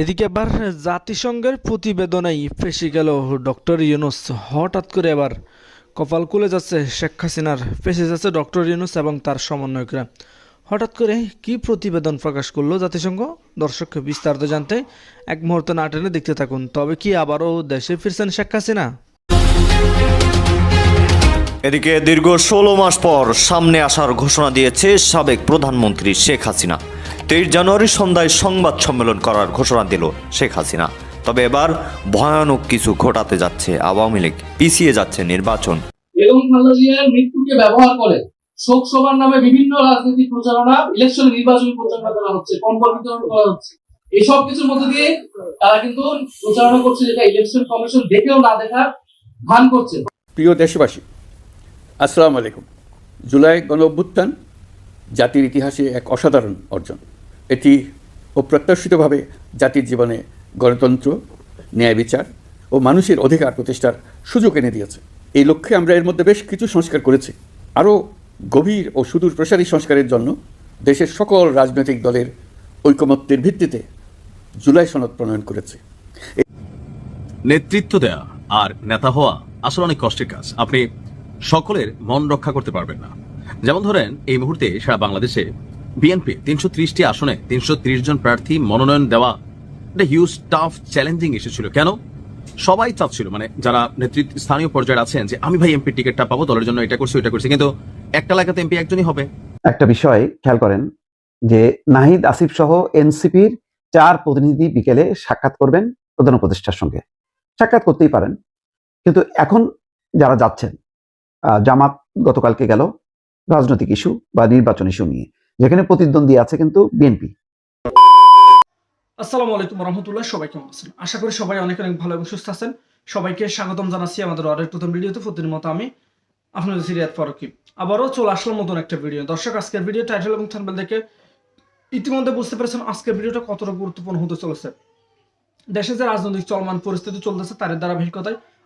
এদিকে এবার জাতিসংঘের প্রতিবেদনেই ফেসে গেল ডক্টর ইউনুস। হঠাৎ করে এবার কপাল খুলে যাচ্ছে শেখ হাসিনার। ফেসে যাচ্ছে ডক্টর ইউনুস এবং তার সমন্বয়করা। হঠাৎ করে কি প্রতিবেদন প্রকাশ করল জাতিসংঘ? দর্শক, বিস্তারিত জানতে এক মুহূর্ত না টেনে দেখতে থাকুন। তবে কি আবারও দেশে ফিরছেন শেখ হাসিনা? এদিকে দীর্ঘ ষোলো মাস পর সামনে আসার ঘোষণা দিয়েছে সাবেক প্রধানমন্ত্রী শেখ হাসিনা। তেইশ জানুয়ারি সন্ধ্যায় সংবাদ সম্মেলন করার ঘোষণা দিল শেখ হাসিনা। তবে এবার ভয়ানক কিছু ঘটাতে যাচ্ছে আওয়ামী লীগ পিছিয়ে যাচ্ছে নির্বাচন। বেগম খালেদা জিয়ার মৃত্যুকে ব্যবহার করে শোক সভার নামে বিভিন্ন রাজনৈতিক প্রচারণা ইলেকশন নির্বাচনী প্রচারণা করা হচ্ছে কম্বল বিতরণ করা হচ্ছে। এইসব কিছুর মধ্যে দিয়ে তারা কিন্তু প্রচারণা করছে যেটা ইলেকশন কমিশন দেখেও না দেখার ভান করছে। প্রিয় দেশবাসী আসসালামু আলাইকুম। জুলাই গণ অভ্যুত্থান জাতির ইতিহাসে এক অসাধারণ অর্জন। এটি অপ্রত্যাশিতভাবে জাতির জীবনে গণতন্ত্র, ন্যায় বিচার ও মানুষের অধিকার প্রতিষ্ঠার সুযোগ এনে দিয়েছে। এই লক্ষ্যে আমরা এর মধ্যে বেশ কিছু সংস্কার করেছি। আরও গভীর ও সুদূর প্রসারী সংস্কারের জন্য দেশের সকল রাজনৈতিক দলের ঐকমত্যের ভিত্তিতে জুলাই সনদ প্রণয়ন করেছে। নেতৃত্ব দেয়া আর নেতা হওয়া আসলে অনেক কষ্টের কাজ। আপনি সকলের মন রক্ষা করতে পারবেন না। যেমন ধরেন, এই মুহূর্তে সারা বাংলাদেশে বিএনপি তিনশো ত্রিশটি আসনে তিনশো ত্রিশ জন প্রার্থী মনোনয়ন দেওয়া একটা হিউজ টাফ চ্যালেঞ্জিং ইস্যু ছিল। কেন? সবাই চাচ্ছিল মানে যারা নেতৃত্ব, স্থানীয় পর্যায়ে আছেন যে, আমি ভাই এমপি টিকিটটা পাবো, দলের জন্য এটা করছি, ওইটা করছি। কিন্তু একটা এলাকাতে এমপি একজনই হবে। একটা বিষয় খেয়াল করেন যে, নাহিদ, আসিফ সহ এনসিপির চার প্রতিনিধি বিকেলে সাক্ষাৎ করবেন প্রধান উপদেষ্টার সঙ্গে। সাক্ষাৎ করতেই পারেন। কিন্তু এখন যারা যাচ্ছেন জামাত গতকালকে গেল রাজনৈতিক ইস্যু বা নির্বাচন ইস্যু নিয়ে, যেখানে প্রতিদ্বন্দ্বী আছে কিন্তু বিএনপি। আসসালামু আলাইকুম রহমতুল্লাহ, সবাই কেমন আছেন? আশা করি সবাই অনেক অনেক ভালো এবং সুস্থ আছেন। সবাইকে স্বাগতম জানাচ্ছি আমাদের আরেক প্রথম ভিডিওতে। প্রতিদিন মতো আমি আপনাদের সিরিয়াত ফারুকি। আবারও চলে আসলাম নতুন একটা ভিডিও। দর্শক, আজকের ভিডিও টাইটেল এবং থাম্বনেল দেখে ইতিমধ্যে বুঝতে পেরেছেন আজকের ভিডিওটা কতটা গুরুত্বপূর্ণ হতে চলেছে। দেশে যে রাজনৈতিক চলমান পরিস্থিতি চলতেছে তার ধারাবাহিকতায়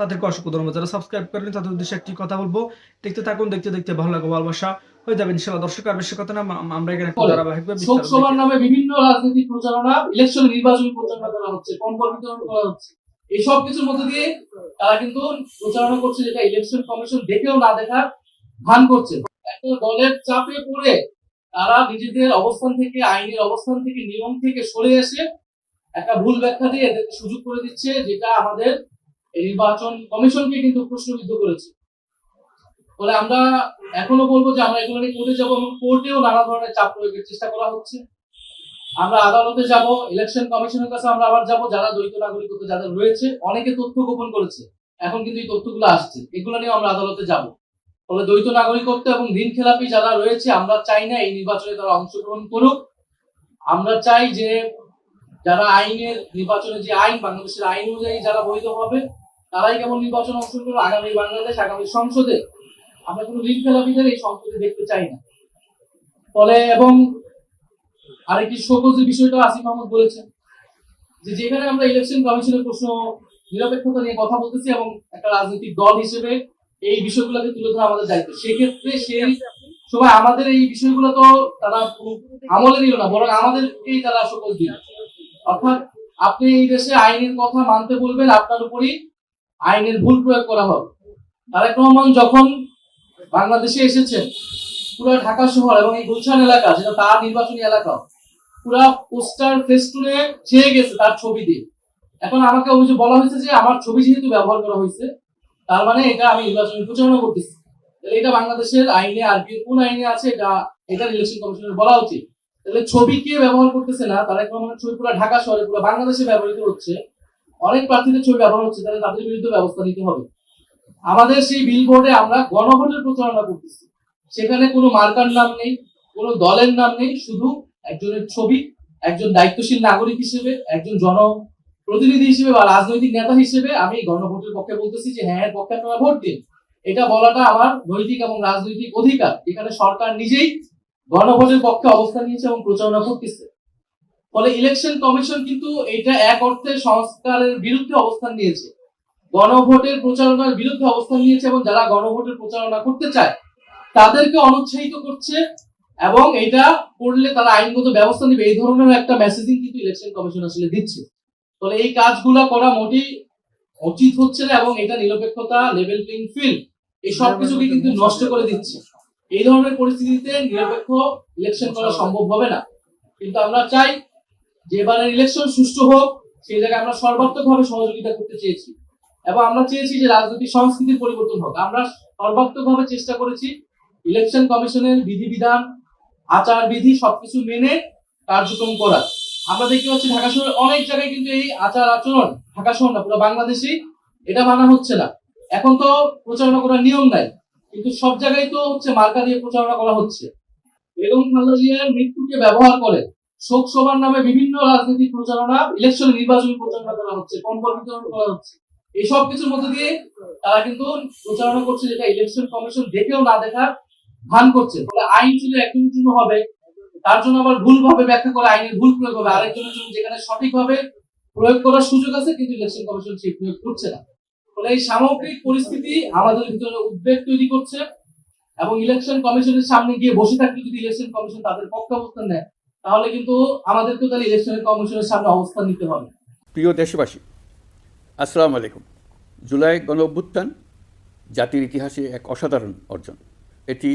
তাদেরকে অসংখ্য ধন্যবাদ। যারা সাবস্ক্রাইব করেন তাদের উদ্দেশ্যে একটি কথা বলব। দেখতে থাকুন দেখতে দেখতে ভালো লাগবে ভালোবাসা। হয়ে যাবে ইনশাআল্লাহ। দর্শক আর বেশি কথা না আমরা এখানে ধারাবাহিকভাবে। নামে বিভিন্ন রাজনৈতিক প্রচারণা ইলেকশন নির্বাচনী প্রচারণা করা হচ্ছে কম্বল বিতরণ করা হচ্ছে। এইসব কিছুর মধ্যে দিয়ে তারা কিন্তু প্রচারণা করছে যেটা ইলেকশন কমিশন দেখেও না দেখার ভান করছে। একটা দলের চাপে পড়ে তারা নিজেদের অবস্থান থেকে আইনের অবস্থান থেকে নিয়ম থেকে সরে এসে একটা ভুল ব্যাখ্যা দিয়ে এদেরকে সুযোগ করে দিচ্ছে যেটা আমাদের এই নির্বাচন কমিশনকে কিন্তু প্রশ্নবিদ্ধ করেছে। ফলে আমরা এখনও বলব যে আমরা এগুলো নিয়ে কোর্টে যাব এবং কোর্টেও নানা ধরনের চাপ প্রয়োগের চেষ্টা করা হচ্ছে। আমরা আদালতে যাব ইলেকশন কমিশনের কাছে আমরা আবার যাব, যারা দ্বৈত নাগরিকত্ব যাদের রয়েছে, অনেকে তথ্য গোপন করেছে। এখন কিন্তু এই তথ্যগুলো আসছে, এগুলো নিয়ে আমরা আদালতে যাব। ফলে দ্বৈত নাগরিকত্ব এবং ঋণ খেলাপি যারা রয়েছে, আমরা চাই না এই নির্বাচনে তারা অংশগ্রহণ করুক। আমরা চাই যে যারা আইনের নির্বাচনে যে আইন, বাংলাদেশের আইন অনুযায়ী যারা বৈধ হবে, তারাই কেবল নির্বাচন অংশগ্রহণ করবে আগামী বাংলাদেশ, আগামী সংসদে আমরা কোনো ঋণ খেলাপিদের এই সংসদে দেখতে চাই না। ফলে এবং আরেকটি শোকজ যে বিষয়টা আসিফ আহমদ বলেছেন যে যেখানে আমরা ইলেকশন কমিশনের প্রশ্ন নিরপেক্ষতা নিয়ে কথা বলতেছি এবং একটা রাজনৈতিক দল হিসেবে এই বিষয়গুলোকে তুলে ধরা আমাদের দায়িত্ব। সেক্ষেত্রে সেই সময় আমাদের এই বিষয়গুলো তো তারা আমলে নিল না, বরং আমাদেরকেই তারা সকল দিল। অর্থাৎ আপনি এই দেশে আইনের কথা মানতে বলবেন, আপনার উপরই আইনের ভুল প্রয়োগ করা হবে। তারেক রহমান যখন বাংলাদেশে এসেছেন, পুরো ঢাকা শহর এবং এই গুলশান এলাকা, যেটা তার নির্বাচনী এলাকা, পুরা পোস্টার ফেস্টুনে ছেয়ে গেছে তার ছবি দিয়ে। এখন আমাকে অভিযোগ বলা হয়েছে যে আমার ছবি যেহেতু ব্যবহার করা হয়েছে, তার মানে এটা আমি নির্বাচনী প্রচারণা করতেছি। তাহলে এটা বাংলাদেশের আইনে আর কোন আইনে আছে, এটা এটা ইলেকশন কমিশনের বলা উচিত। তাহলে ছবি কে ব্যবহার করতেছে না, তারা রহমানের ছবি পুরো ঢাকা শহরে, পুরো বাংলাদেশে ব্যবহৃত হচ্ছে। অনেক প্রার্থীদের ছবি ব্যবহার হচ্ছে, তাহলে তাদের বিরুদ্ধে ব্যবস্থা নিতে হবে। আমাদের সেই বিলবোর্ডে আমরা গণভোটের প্রচারণা করতেছি। সেখানে কোনো মার্কার নাম নেই, কোনো দলের নাম নেই, শুধু একজনের ছবি, একজন দায়িত্বশীল নাগরিক হিসেবে, একজন জন প্রতিনিধি হিসেবে বা রাজনৈতিক নেতা হিসেবে আমি গণভোটের পক্ষে বলতেছি যে হ্যাঁ পক্ষে আপনারা ভোট দিন। এটা বলাটা আমার নৈতিক এবং রাজনৈতিক অধিকার। এখানে সরকার নিজেই গণভোটের পক্ষে অবস্থান নিয়েছে এবং প্রচারণা করতেছে ফলে ইলেকশন কমিশন কিন্তু এটা এক অর্থে সংস্কারের বিরুদ্ধে অবস্থান নিয়েছে। গণভোটের প্রচারণার বিরুদ্ধে অবস্থান নিয়েছে এবং যারা গণভোটের প্রচারণা করতে চায়, তাদেরকে অনুৎসাহিত করছে এবং এটা করলে তারা আইনগত ব্যবস্থা নেবে। এই ধরনের একটা মেসেজিং কিন্তু ইলেকশন কমিশন আসলে দিচ্ছে। ফলে এই কাজগুলো করা মোটেই উচিত হচ্ছে না এবং এটা নিরপেক্ষতা লেভেল প্লেইং ফিল্ড এই সব কিছুকে কিন্তু নষ্ট করে দিচ্ছে। এই ধরনের পরিস্থিতিতে নিরপেক্ষ ইলেকশন করা সম্ভব হবে না। কিন্তু আমরা চাই যে এবারের ইলেকশন সুষ্ঠু হোক, সেই জায়গায় আমরা সর্বাত্মকভাবে সহযোগিতা করতে চেয়েছি। এবং আমরা চেয়েছি যে রাজনৈতিক সংস্কৃতির পরিবর্তন হোক। আমরা সর্বাত্মকভাবে চেষ্টা করেছি ইলেকশন কমিশনের বিধিবিধান আচার বিধি সবকিছু মেনে কার্যক্রম করা। আমরা দেখতে পাচ্ছি ঢাকা শহরে অনেক জায়গায় কিন্তু এই আচার আচরণ, ঢাকা শহর না, পুরো বাংলাদেশি এটা মানা হচ্ছে না। এখন তো প্রচারণা করার নিয়ম নাই। কিন্তু সব জায়গায় তো হচ্ছে মার্কা দিয়ে প্রচারণা করা হচ্ছে। বেগম খালেদা জিয়ার মৃত্যুকে ব্যবহার করে শোক সভার নামে বিভিন্ন রাজনৈতিক প্রচারণা ইলেকশন নির্বাচনী প্রচারণা করা হচ্ছে কম্বল বিতরণ করা হচ্ছে। এইসব কিছুর মধ্যে দিয়ে তারা কিন্তু প্রচারণা করছে যেটা ইলেকশন কমিশন দেখেও না দেখার ভান করছে। ফলে আইন শুধু একজনের জন্য হবে, তার জন্য আবার ভুল ভাবে ব্যাখ্যা করে আইনের ভুল প্রয়োগ হবে। আরেকজনের জন্য যেখানে সঠিকভাবে প্রয়োগ করার সুযোগ আছে, কিন্তু ইলেকশন কমিশন সেই প্রয়োগ করছে না। এই সামগ্রিক পরিস্থিতি আমাদের ভিতরে উদ্বেগ তৈরি করছে এবং ইলেকশন কমিশনের সামনে গিয়ে বসে থাকলে যদি ইলেকশন কমিশন তাদের পক্ষে অবস্থান নেয়, তাহলে কিন্তু আমাদেরকে তাহলে ইলেকশন কমিশনের সামনে অবস্থান নিতে হবে। প্রিয় দেশবাসী, আসসালামু আলাইকুম। জুলাই গণ অভ্যুত্থান জাতির ইতিহাসে এক অসাধারণ অর্জন। এটি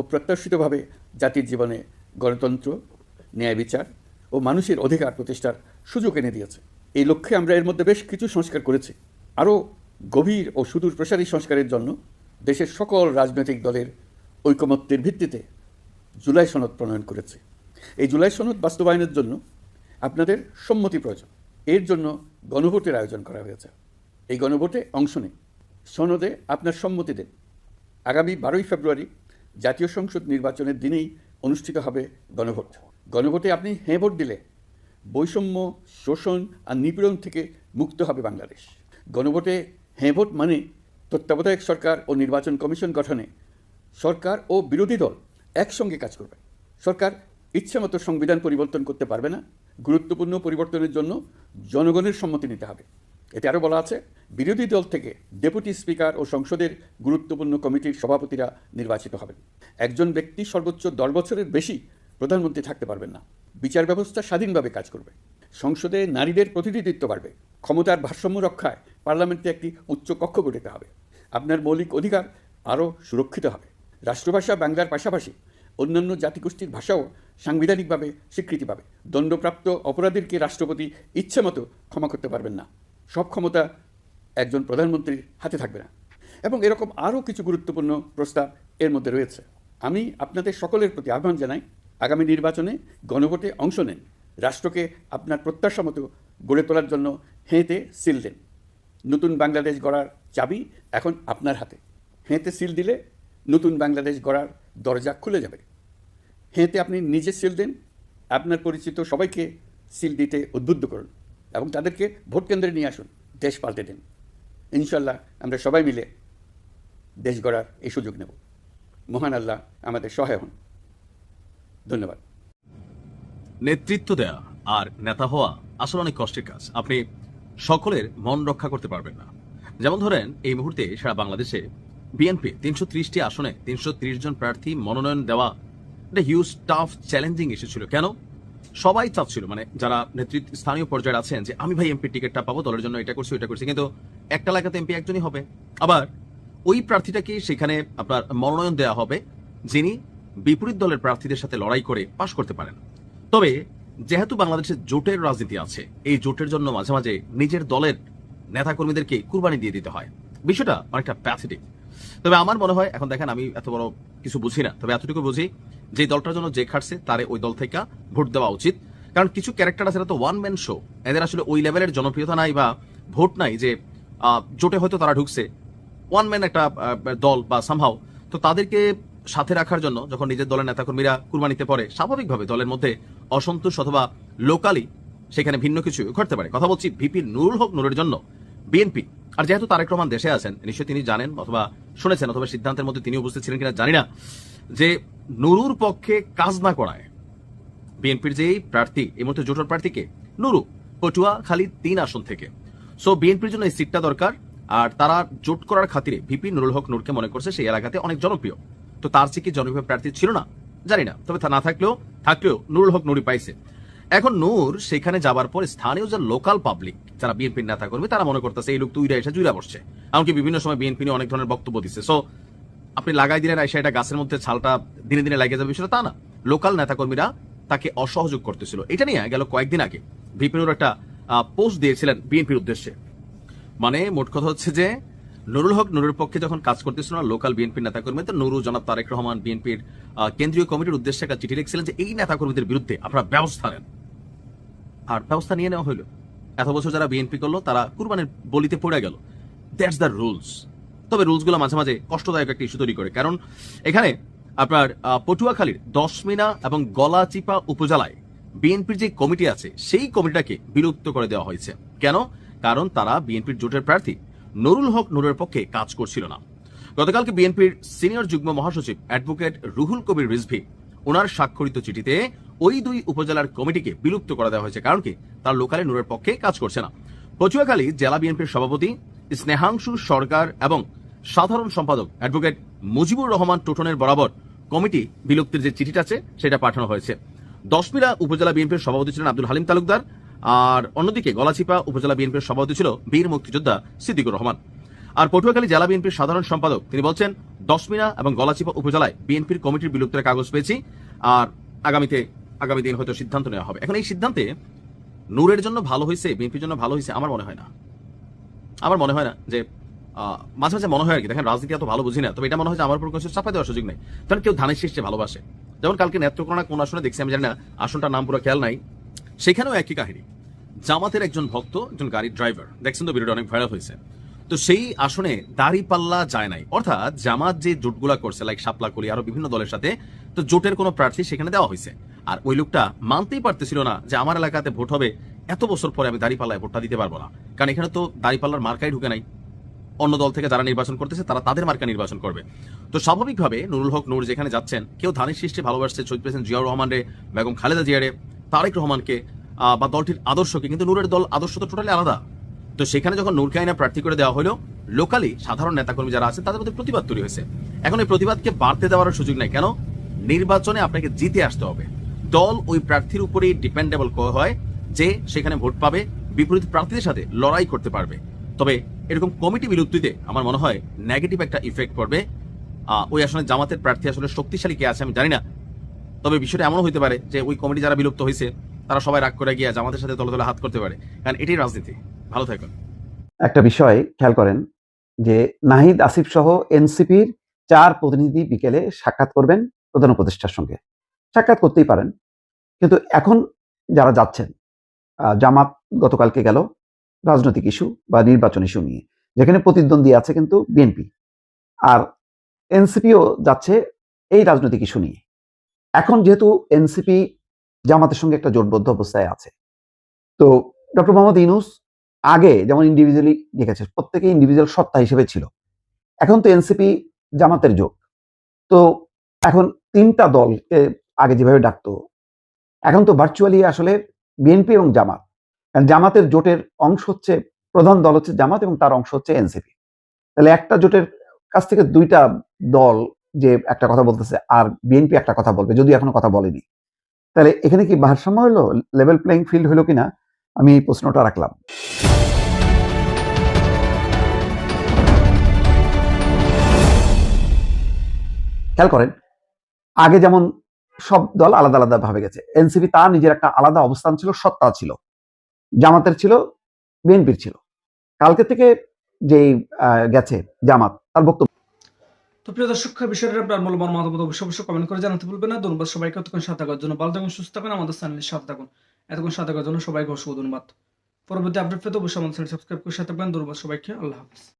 অপ্রত্যাশিতভাবে জাতির জীবনে গণতন্ত্র, ন্যায় বিচার ও মানুষের অধিকার প্রতিষ্ঠার সুযোগ এনে দিয়েছে। এই লক্ষ্যে আমরা এর মধ্যে বেশ কিছু সংস্কার করেছি। আরও গভীর ও সুদূর প্রসারী সংস্কারের জন্য দেশের সকল রাজনৈতিক দলের ঐকমত্যের ভিত্তিতে জুলাই সনদ প্রণয়ন করেছে। এই জুলাই সনদ বাস্তবায়নের জন্য আপনাদের সম্মতি প্রয়োজন। এর জন্য গণভোটের আয়োজন করা হয়েছে। এই গণভোটে অংশ নিন। সনদে আপনার সম্মতি দেন। আগামী বারোই ফেব্রুয়ারি জাতীয় সংসদ নির্বাচনের দিনেই অনুষ্ঠিত হবে গণভোট। গণভোটে আপনি হ্যাঁ ভোট দিলে বৈষম্য, শোষণ আর নিপীড়ন থেকে মুক্ত হবে বাংলাদেশ। গণভোটে হ্যাঁ ভোট মানে তত্ত্বাবধায়ক সরকার ও নির্বাচন কমিশন গঠনে সরকার ও বিরোধী দল একসঙ্গে কাজ করবে। সরকার ইচ্ছামতো সংবিধান পরিবর্তন করতে পারবে না, গুরুত্বপূর্ণ পরিবর্তনের জন্য জনগণের সম্মতি নিতে হবে। এতে আরও বলা আছে, বিরোধী দল থেকে ডেপুটি স্পিকার ও সংসদের গুরুত্বপূর্ণ কমিটির সভাপতিরা নির্বাচিত হবেন। একজন ব্যক্তি সর্বোচ্চ দশ বছরের বেশি প্রধানমন্ত্রী থাকতে পারবেন না। বিচার ব্যবস্থা স্বাধীনভাবে কাজ করবে। সংসদে নারীদের প্রতিনিধিত্ব বাড়বে। ক্ষমতার ভারসাম্য রক্ষায় পার্লামেন্টে একটি উচ্চ কক্ষ গঠিত হবে। আপনার মৌলিক অধিকার আরও সুরক্ষিত হবে। রাষ্ট্রভাষা বাংলার পাশাপাশি অন্যান্য জাতিগোষ্ঠীর ভাষাও সাংবিধানিকভাবে স্বীকৃতি পাবে। দণ্ডপ্রাপ্ত অপরাধীকে রাষ্ট্রপতি ইচ্ছেমতো ক্ষমা করতে পারবেন না। সব ক্ষমতা একজন প্রধানমন্ত্রীর হাতে থাকবে না। এবং এরকম আরও কিছু গুরুত্বপূর্ণ প্রস্তাব এর মধ্যে রয়েছে। আমি আপনাদের সকলের প্রতি আহ্বান জানাই, আগামী নির্বাচনে গণভোটে অংশ নেন। রাষ্ট্রকে আপনার প্রত্যাশা মতো গড়ে তোলার জন্য হেঁতে সিল দেন। নতুন বাংলাদেশ গড়ার চাবি এখন আপনার হাতে। হেঁতে সিল দিলে নতুন বাংলাদেশ গড়ার দরজা খুলে যাবে। হেঁতে আপনি নিজে সিল দেন, আপনার পরিচিত সবাইকে সিল দিতে উদ্বুদ্ধ করুন এবং তাদেরকে ভোট কেন্দ্রে নিয়ে আসুন, দেশ পাল্টে দিন। ইনশাল্লাহ আমরা সবাই মিলে দেশ গড়ার এই সুযোগ নেব। মহান আল্লাহ আমাদের সহায় হন। ধন্যবাদ। নেতৃত্ব দেয়া আর নেতা হওয়া আসলে অনেক কষ্টের কাজ। আপনি সকলের মন রক্ষা করতে পারবেন না। যেমন ধরেন, এই মুহূর্তে সারা বাংলাদেশে বিএনপি তিনশো ত্রিশটি আসনে তিনশো ত্রিশ জন প্রার্থী মনোনয়ন দেওয়া একটা হিউজ টাফ চ্যালেঞ্জিং ইস্যু ছিল। কেন? সবাই চাচ্ছিল মানে যারা নেতৃত্ব, স্থানীয় পর্যায়ে আছেন যে, আমি ভাই এমপি টিকিটটা পাবো, দলের জন্য এটা করছি, ওইটা করছি। কিন্তু একটা এলাকাতে এমপি একজনই হবে। আবার ওই প্রার্থীটাকে সেখানে আপনার মনোনয়ন দেওয়া হবে, যিনি বিপরীত দলের প্রার্থীদের সাথে লড়াই করে পাশ করতে পারেন। তবে যেহেতু বাংলাদেশে জোটের রাজনীতি আছে, এই জোটের জন্য মাঝে মাঝে নিজের দলের নেতাকর্মীদেরকে কুরবানি দিয়ে দিতে হয়। বিষয়টা অনেকটা প্যাথেটিক তবে আমার মনে হয়, এখন দেখেন আমি এত বড় কিছু বুঝি না, তবে এতটুকু বুঝি, যে দলটার জন্য যে খাটছে, তারে ওই দল থেকে ভোট দেওয়া উচিত। কারণ কিছু ক্যারেক্টার আছে তো ওয়ান ম্যান শো এদের আসলে ওই লেভেলের জনপ্রিয়তা নাই বা ভোট নাই যে জোটে হয়তো তারা ঢুকছে। ওয়ান ম্যান একটা দল বা সামহাও তো তাদেরকে সাথে রাখার জন্য যখন নিজের দলের নেতাকর্মীরা কুরবানিতে পড়ে, স্বাভাবিকভাবে দলের মধ্যে অসন্তোষ অথবা লোকালি সেখানে ভিন্ন কিছু ঘটতে পারে। কথা বলছি ভিপি নুরুল হক নুরের জন্য, বিএনপি। আর যেহেতু তারেক রহমান দেশে আছেন, নিশ্চয়ই তিনি জানেন অথবা শুনেছেন অথবা সিদ্ধান্তের মধ্যে তিনি উপস্থিত ছিলেন কিনা জানি না, যে নুরুর পক্ষে কাজ না করায় বিএনপির যে প্রার্থী, এই মুহূর্তে জোটের প্রার্থীকে নুরু পটুয়া খালি তিন আসন থেকে। সো বিএনপির জন্য এই সিটটা দরকার, আর তারা জোট করার খাতিরে ভিপি নুরুল হক নুরকে মনে করছে সেই এলাকাতে অনেক জনপ্রিয়। তো তার চেয়ে কি জনপ্রিয় প্রার্থী ছিল না? জানি না। তবে না থাকলেও থাকলেও নুরুল হক নুরি পাইছে। এখন নূর সেখানে যাবার পর স্থানীয় যে লোকাল পাবলিক যারা বিএনপির নেতা কর্মী, তারা মনে করতেছে এই লোক তুইরা এসে জুইরা বসছে। এমনকি বিভিন্ন সময় বিএনপি নিয়ে অনেক ধরনের বক্তব্য দিচ্ছে সো আপনি লাগাই দিলেন, এসে এটা গাছের মধ্যে ছালটা দিনে দিনে লাগিয়ে যাবে বিষয়টা তা না। লোকাল নেতাকর্মীরা তাকে অসহযোগ করতেছিল। এটা নিয়ে গেল কয়েকদিন আগে ভিপিনুর একটা পোস্ট দিয়েছিলেন বিএনপির উদ্দেশ্যে। মানে মোট কথা হচ্ছে যে নুরুল হক নুরুর পক্ষে যখন কাজ করতেছিল না, লোকাল বিএনপির নেতাকর্মী তো নুরু জনাব তারেক রহমান বিএনপির কেন্দ্রীয় কমিটির উদ্দেশ্যে একটা চিঠি লিখছিলেন যে, এই নেতাকর্মীদের বিরুদ্ধে আপনারা ব্যবস্থা নেন। আর ব্যবস্থা নিয়ে নেওয়া হইল। এত বছর যারা বিএনপি করল, তারা কুরবানির বলিতে পড়ে গেল। দ্যাটস দ্য রুলস তবে রুলসগুলো মাঝে মাঝে কষ্টদায়ক একটা ইস্যু তৈরি করে। কারণ এখানে আপনার পটুয়াখালীর দশমিনা এবং গলাচিপা উপজেলায় বিএনপির যে কমিটি আছে, সেই কমিটিটাকে বিলুপ্ত করে দেওয়া হয়েছে। কেন? কারণ তারা বিএনপির জোটের প্রার্থী। নুরুল হক নুরের পক্ষে কাজ করছিল না। গতকালকে বিএনপির সিনিয়র যুগ্ম মহাসচিব অ্যাডভোকেট রুহুল কবির রিজভি ওনার স্বাক্ষরিত চিঠিতে ওই দুই উপজেলার কমিটিকে বিলুপ্ত করে দেওয়া হয়েছে, কারণ কি তার লোকালে নূরের পক্ষে কাজ করছে না। পচুয়াখালী জেলা বিএনপির সভাপতি স্নেহাংশু সরকার এবং সাধারণ সম্পাদক অ্যাডভোকেট মুজিবুর রহমান টোটনের বরাবর কমিটি বিলুপ্তির যে চিঠিটা আছে, সেটা পাঠানো হয়েছে। দশমিরা উপজেলা বিএনপির সভাপতি ছিলেন আব্দুল হালিম তালুকদার আর অন্যদিকে গলাচিপা উপজেলা বিএনপির সভাপতি ছিল বীর মুক্তিযোদ্ধা সিদ্দিকুর রহমান। আর পটুয়াখালী জেলা বিএনপির সাধারণ সম্পাদক, তিনি বলছেন, দশমিনা এবং গলাচিপা উপজেলায় বিএনপির কমিটির বিলুপ্তের কাগজ পেয়েছি, আর আগামীতে, আগামী দিন হয়তো সিদ্ধান্ত নেওয়া হবে। এখন এই সিদ্ধান্তে নূরের জন্য ভালো হয়েছে, বিএনপির জন্য ভালো হয়েছে, আমার মনে হয় না। আমার মনে হয় না যে মাঝে মাঝে মনে হয় আর কি, দেখেন রাজনীতি এত ভালো বুঝি না, তবে এটা মনে হয় যে আমার উপর কোনো চাপাই দেওয়ার সুযোগ নেই। কারণ কেউ ধানের শীর্ষে ভালোবাসে। যেমন কালকে নেত্রকোনা কোন আসনে দেখছি, আমি জানি না, আসনটার নাম পুরো খেয়াল নাই সেখানেও একই কাহিনী। জামাতের একজন ভক্ত, একজন গাড়ির ড্রাইভার, দেখছেন তো ভিডিওটা অনেক ভাইরাল হয়েছে। তো সেই আসনে দাড়ি পাল্লা যায় নাই। অর্থাৎ জামাত যে জোটগুলা করছে লাইক শাপলা কলি আরও বিভিন্ন দলের সাথে, তো জোটের কোনো প্রার্থী সেখানে দেওয়া হয়েছে। আর ওই লোকটা মানতেই পারতেছিল না যে আমার এলাকাতে ভোট হবে, এত বছর পরে আমি দাড়ি পাল্লায় ভোটটা দিতে পারব না। কারণ এখানে তো দাড়ি পাল্লার মার্কাই ঢুকে নাই। অন্য দল থেকে যারা নির্বাচন করতেছে, তারা তাদের মার্কা নির্বাচন করবে। তো স্বাভাবিকভাবে নুরুল হক নূর যেখানে যাচ্ছেন, কেউ ধানের সৃষ্টি ভালোবাসছে, শহীদ প্রেসিডেন্ট জিয়াউর রহমান রে, বেগম খালেদা জিয়ারে তারেক রহমানকে বা দলটির আদর্শকে, কিন্তু নূরের দল আদর্শ তো টোটালি আলাদা। তো সেখানে যখন নূরকে আইনা প্রার্থী করে দেওয়া হলো লোকালি সাধারণ নেতাকর্মী যারা আছে, তাদের মধ্যে প্রতিবাদ তৈরি হয়েছে। এখন এই প্রতিবাদকে বাড়তে দেওয়ার সুযোগ নাই। কেন? নির্বাচনে আপনাকে জিতে আসতে হবে। দল ওই প্রার্থীর উপরেই ডিপেন্ডেবল হয় যে সেখানে ভোট পাবে, বিপরীত প্রার্থীদের সাথে লড়াই করতে পারবে। তবে এরকম কমিটি বিলুপ্তিতে আমার মনে হয় নেগেটিভ একটা ইফেক্ট পড়বে। ওই আসলে জামাতের প্রার্থী আসলে শক্তিশালী কে আছে আমি জানি না। তবে বিষয়টা এমনও হতে পারে যে ওই কমিটি যারা বিলুপ্ত হয়েছে তারা সবাই রাগ করে গিয়ে জামাতের সাথে তলে তলে হাত করতে পারে। কারণ এটাই রাজনীতি। ভালো থাকুন একটা বিষয় খেয়াল করেন যে নাহিদ, আসিফ সহ এনসিপির চার প্রতিনিধি বিকেলে সাক্ষাৎ করবেন প্রধান উপদেষ্টার সঙ্গে। সাক্ষাৎ করতেই পারেন। কিন্তু এখন যারা যাচ্ছেন জামাত গতকালকে গেল রাজনৈতিক ইস্যু বা নির্বাচন ইস্যু নিয়ে। যেখানে প্রতিদ্বন্দ্বী আছে কিন্তু বিএনপি। আর এনসিপিও যাচ্ছে এই রাজনৈতিক ইস্যু নিয়ে। এখন যেহেতু এনসিপি জামাতের সঙ্গে একটা জোটবদ্ধ অবস্থায় আছে, তো ডক্টর মোহাম্মদ ইনুস আগে যেমন ইন্ডিভিজুয়ালি দেখেছে প্রত্যেকে ইন্ডিভিজুয়াল সত্তা হিসেবে ছিল। এখন তো এনসিপি জামাতের যোগ তো এখন তিনটা দলকে আগে যেভাবে ডাকতো, এখন তো ভার্চুয়ালি আসলে বিএনপি এবং জামাত। কারণ জামাতের জোটের অংশ হচ্ছে, প্রধান দল হচ্ছে জামাত এবং তার অংশ হচ্ছে এনসিপি। তাহলে একটা জোটের কাছ থেকে দুইটা দল যে একটা কথা বলতেছে আর বিএনপি একটা কথা বলবে যদি এখনও কথা বলেনি। তাহলে এখানে কি ভারসাম্য হলো? লেভেল প্লেইং ফিল্ড হলো কিনা? আমি এই প্রশ্নটা রাখলাম। খেয়াল করেন, আগে যেমন সব দল আলাদা আলাদা ভাবে গেছে এনসিপি তার নিজের একটা আলাদা অবস্থান ছিল, সত্তা ছিল। জামাতের ছিল বিএনপির ছিল। কালকে থেকে যেই গেছে জামাত, তার বক্তব্য তো প্রিয় দর্শক বিষয়ের আপনার মূল্যবান মতামত অবশ্যই অবশ্যই কমেন্ট করে জানাতে ভুলবেন না। ধন্যবাদ সবাইকে। এতক্ষণ সাথে থাকার জন্য ভালো থাকুন, সুস্থ থাকুন, আমাদের চ্যানেলের সাথে থাকুন। এতক্ষণ সাথে থাকার জন্য সবাইকে অসংখ্য ধন্যবাদ। পরবর্তী আপডেট পেতে অবশ্যই আমাদের চ্যানেল সাবস্ক্রাইব করে সাথে থাকবেন। ধন্যবাদ সবাইকে। আল্লাহ হাফিজ।